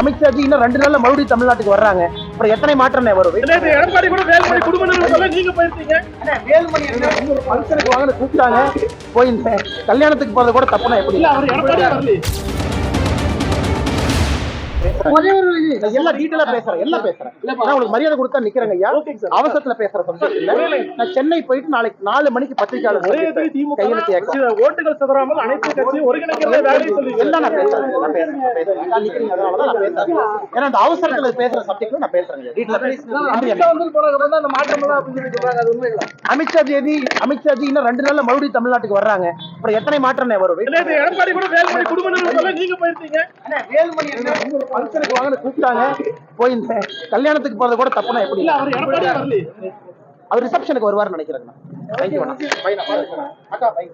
அமித்ஷாஜி இன்னும் ரெண்டு நாள்ல மறுபடியும் தமிழ்நாட்டுக்கு வர்றாங்க. அப்புறம் எத்தனை மாற்றம் வரும்? எடப்பாடி கூட வேலுமணி குடும்ப நிறுவனம் நீங்க போயிருந்தீங்க வேலுமணி ஃபங்க்ஷனுக்கு வாங்கன்னு கூப்பிட்டாங்க. போயிருந்தேன் கல்யாணத்துக்கு போறது கூட தப்புனா எப்படி? ஒரே ஒரு இது, எல்லாம் டீட்டெயிலா பேசுறேன் எல்லாம் பேசுறேன். நான் உங்களுக்கு மரியாதை கொடுத்தா நிக்கிறேங்க ஐயா. அவசரத்துல பேசுற சப்ஜெக்ட் இல்ல. நான் சென்னை போயிட்டு நாளைக்கு நாலு மணிக்கு பத்திரிக்கையாளர் ஒரே திமுக ஓட்டுகள் சிதறாமல் அனைத்து கட்சியும் ஒருங்கிணைக்கிறதே வேலையை சொல்லி எல்லாம் நான் பேசுறேன். நான் பேசுறேன். நான் பேசுறேன். நான் நிக்கிறீங்க அதனாலதான் நான் பேசுறேன். ஏன்னா அந்த அவசரத்துல பேசுற சப்ஜெக்ட்ல நான் பேசுறேன் டீட்டெயிலா பேசுறேன். வந்து போனதுக்கு அந்த மாற்றம் எல்லாம் அப்படின்னு சொல்லி சொல்றாங்க அது உண்மை இல்ல. அமித்ஷாஜி அமித்ஷாஜி இன்னும் ரெண்டு நாள்ல மறுபடியும் தமிழ்நாட்டுக்கு வர்றாங்க. அப்புறம் எத்தனை மாற்றம் வரும்? எடப்பாடி கூட வேலுமணி குடும்ப நிறுவனம் நீங்க போயிருந்தீங்க. வேலுமணி வாங்கன்னு கூப்பிட்டாங்க போயிருந்தேன். கல்யாணத்துக்கு போறது கூட தப்புனா எப்படி? இல்ல அவர் எடப்பாடி வரல அவர் ரிசப்ஷனுக்கு வருவார்னு நினைக்கிறேன் தேங்க்யூ அக்கா பை